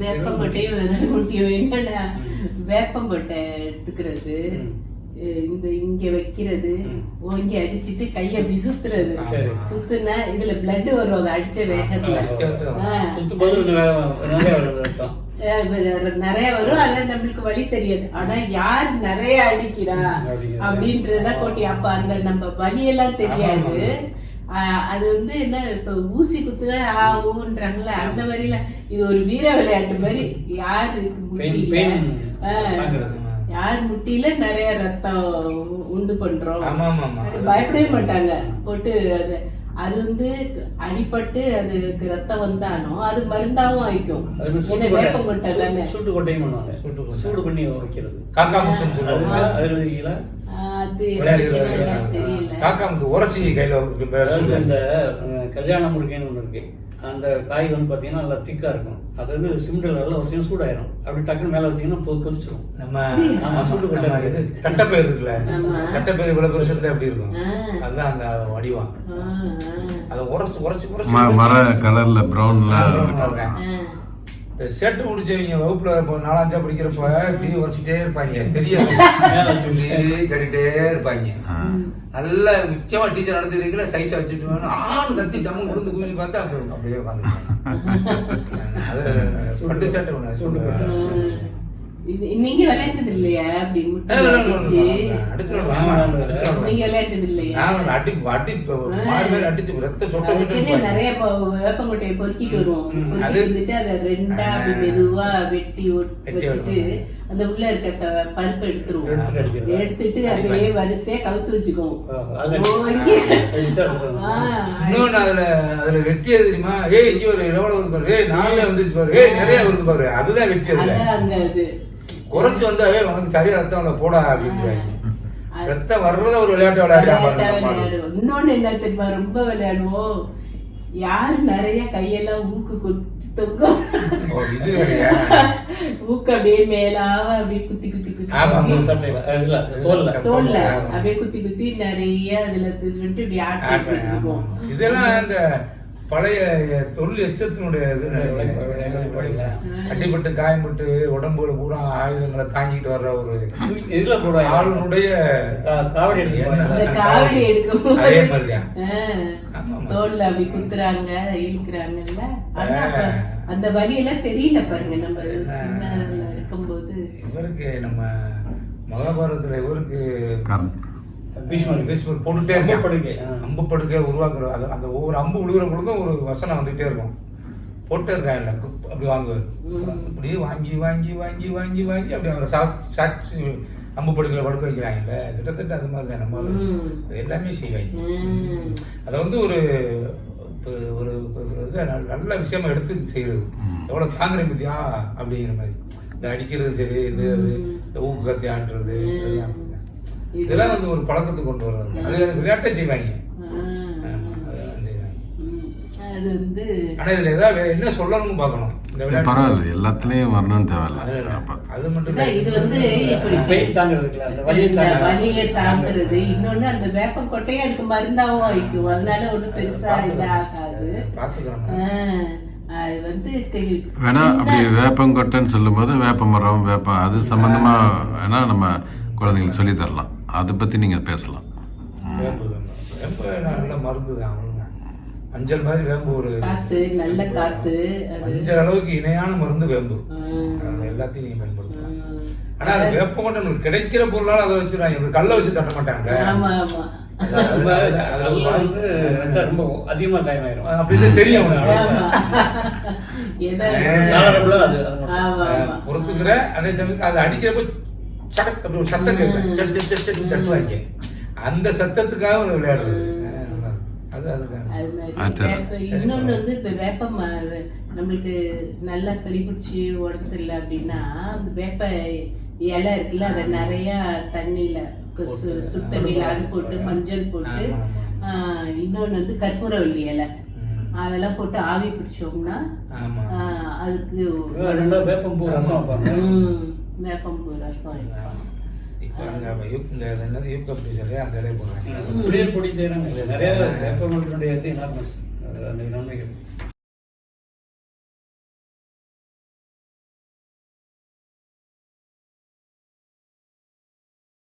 வேப்பங்கொட்டையும் ஊட்டியும் என்னடா? வேப்பங்கொட்டை எடுத்துக்கிறது. இந்த இங்க வைக்கிறது. ஓங்கி அடிச்சிட்டு கைய அப்படி சுத்துறது. சுத்துனா இதுல பிளட் வரும் அதை அடிச்ச வேகத்துல. நிறைய வரும் ஆனா நம்மளுக்கு வழி தெரியாது. ஆனா யார் நிறைய அடிக்கிறா? அப்படின்றத கோட்டி. அப்ப அந்த நம்ம வழி எல்லாம் தெரியாது அது வந்து என்ன இப்ப ஊசி குத்துனா ஆ ஊன்றாங்கல்ல அந்த மாதிரில இது ஒரு வீர விளையாட்டு மாதிரி யாருக்கு யார் முட்டியில நிறைய ரத்தம் உண்டு பண்றோம். பயப்படவே மாட்டாங்க. போட்டு அது அது வந்து அடிபட்டு அதுக்கு ரத்தம் வந்தாலும் அது மருந்தாவும் ஆயிக்கும் வேப்பங்கொட்டை கொட்டை தானே? சூட்டு கொட்டையும். சூடு பண்ணி வைக்கிறது. காக்கா முத்துன்னு அது சொல்லுவாங்க அது எழுதிருக்கீங்களா ஆஹ் அது விளையாடுகிற எனக்கு விளையாட்டு. என்னன்னு தெரியல காக்கா முத்து உரசி கையில இந்த கல்யாண முருகைன்னு ஒன்று இருக்கு. அந்த காய் வந்து பார்த்தீங்கன்னா நல்லா திக்கா இருக்கும். அது வந்து சிமெண்ட்ல நல்லா சின்ன சூடாயிரும். அப்படி டக்குன்னு மேலே வச்சீங்கன்னா பொ- கொதிச்சிரும். நம்ம ஆமா, சூட்டு கொட்டை இது தட்டைப்பயிர் இருக்குல்ல. தட்டைப்பயிர் இவ்வளவு பெருசத்துல எப்படி இருக்கும். அதுதான் அந்த ஆஹ் அதை உரச்சு உரச்சு ம- மர கலர்ல ப்ரௌன்ல செட்டு முடிச்சவங்க வகுப்புல நாலஞ்சா படிக்கிறப்ப இப்படி உரைச்சிட்டே இருப்பாங்க. தெரியாது. கட்டிட்டே இருப்பாங்க. நல்லா முக்கியமா டீச்சர் நடந்துருக்கல சைஸை வச்சுட்டு வேணும். ஆண் கத்தி ஜம்மு கொடுத்து குஞ்சு பார்த்தா அப்படி அப்படியே உட்காந்து அது பட்டு. சட்டை ஒன்று நீங்க விளையாண்டது இல்லையா. நீங்க விளையாண்டது இல்லையா நான் அடி அடி அடிச்சு ரத்த சொட்ட நிறைய வேப்பங்கொட்டையை பொறுக்கிட்டு வருவோம். பொறுக்கிட்டு அது- ரெண்டா அப்படி மெதுவா வெட்டி வச்சுட்டு. அந்த உள்ள இருக்க பருப்பு எடுத்துருவோம். எடுத்துட்டு அப்படியே வரிசையா கவுத்து வச்சுக்குவோம். இன்னொன்னு அதுல அதுல வெட்டியது தெரியுமா? ஏய் இங்க ஒரு எவ்வளவு பாரு. ஏய் வந்துச்சு பாரு. ஏய் நிறைய வருது பாரு. அதுதான் வெட்டி அதுல அதான் அங்க அது. குறைச்சு வந்தா ஏய் உனக்கு சரியா ரத்தம் இல்ல போடா அப்படின்றாங்க. அது- ரத்தம் வர்றத ஒரு விளையாட்டு விளையாடுவோம். இன்னொன்னு என்ன தெரியுமா? ரொம்ப விளையாடுவோம். யார் நிறைய கையெல்லாம் ஊக்கு குத்தி தொங்கும் ஓ, இது வேறயா? ஊக்கு அப்படியே மேலாவ அப்படியே குத்தி குத்தி குத்தி அந்த தோல்ல. அப்படியே குத்தி குத்தி நிறைய அதுல திருவிட்டு இப்படி ஆட்டி. இதெல்லாம் இந்த பழைய தொழில் எச்சத்தினுடைய இது அடிபட்டு காயம்பட்டு உடம்புல பூரா ஆயுதங்களை தாங்கிட்டு வர்ற ஒரு இதுல ஆளுனுடைய காவடி எடுக்கும் அதே மாதிரிதான். தோல்ல அப்படி குத்துறாங்க இழுக்கிறாங்கல்ல. அந்த வலியெல்லாம் தெரியல பாருங்க. நம்ம இருக்கும்போது. இவருக்கு நம்ம மகாபாரதத்துல இவருக்கு பீஷ்மர் பீஷ்மர் போட்டுட்டே அம்பு இருப்பான். படுக்கை. அம்பு படுக்கை உருவாக்குற அது அந்த ஒவ்வொரு அம்பு விழுகிற பொழுதும் ஒரு வசனம் வந்துட்டே இருக்கும். போட்டே இருக்காங்க அப்படி வாங்குவார். அப்படியே வாங்கி வாங்கி வாங்கி வாங்கி வாங்கி அப்படி அவரை சா சாட்சி அம்பு படுக்கையில படுக்க வைக்கிறாங்கல்ல கிட்டத்தட்ட அது மாதிரி தான் நம்ம எல்லாமே செய்வாங்க. அதை வந்து ஒரு இப்ப ஒரு நல்ல- விஷயமா எடுத்து செய்யறது. எவ்வளவு தாங்குற பத்தியா? அப்படிங்கிற மாதிரி. இந்த அடிக்கிறது சரி இது அது, இந்த ஊக்கு கத்தி ஆண்டுறது இதெல்லாம் வந்து ஒரு பழக்கத்துக்கு கொண்டு வர்றது. அது விளையாட்டை செய்வாங்க. ஆனா இதுல ஏதாவது வே- என்ன சொல்லணும்னு விளையாட்டு. பரவாயில்ல எல்லாத்துலயும் வரணும்னு தேவையில்ல. அது மட்டும் இது வந்து வலியை தாங்குறது. இன்னொன்னு அந்த வேப்பங்கொட்டையே அதுக்கு மருந்தாவும் வைக்கும் அதனால ஒண்ணும் பெருசா இதாகாது பாத்துக்கிறோம் ஆ, அது வந்து க- வேணா அப்படி சின்ன- வேப்பங்கொட்டைன்னு சொல்லும்போது வேப்ப மரம் வேப்ப அது சம்பந்தமா வேணா நம்ம குழந்தைங்களுக்கு சொல்லி தரலாம். அதை பத்தி நீங்க பேசலாம். வேம்பு வேம்பு. வேம்பு நல்ல மருந்து தான். மஞ்சள் மாதிரி வேம்பு ஒரு காத்து நல்ல காத்து அது மஞ்சள் அளவுக்கு இணையான மருந்து வேம்பு. எல்லாத்தையும் நீங்க பயன்படுத்தலாம். ஆனா அது வேப்ப கொண்டு நம்மளுக்கு கிடைக்கிற பொருளால அதை வச்சிருவாங்க இப்படி கல்ல வச்சு தட்ட மாட்டாங்க. ஆமா ஆமா. ரொம்ப அதிகமா காயமாயிரும் அப்படின்னு தெரியும் பொறுத்துக்கிற அதே சமயம் அது அடிக்கிறப்ப சடக் அப்படி ஒரு சத்தம் கேட்கும் சட் சட் சட் சட் தட்டுவாங்க அந்த சத்தத்துக்காக ஒரு விளையாடுறது. இன்னொன்னு வந்து இந்த வேப்ப நம்மளுக்கு நல்லா சளி பிடிச்சி உடம்பு சரியில்லை அப்படின்னா அந்த வேப்ப இலை இருக்குல்ல அதை நிறைய தண்ணியில கு- சு- சுடு தண்ணியில அது போட்டு மஞ்சள் போட்டு இன்னொன்னு வந்து கற்பூரவள்ளி இலை. அதெல்லாம் போட்டு ஆவி பிடிச்சோம்னா அதுக்கு வேப்பம்பூ ரசம் வேப்பம்பூ ரசம் வைப்பாங்க. இப்போ அங்க யூக் இந்த என்னது யூக் அப்படி சொல்லி அந்த இலையை போடுறாங்க. நிறைய. அது அந்த நன்மைகள்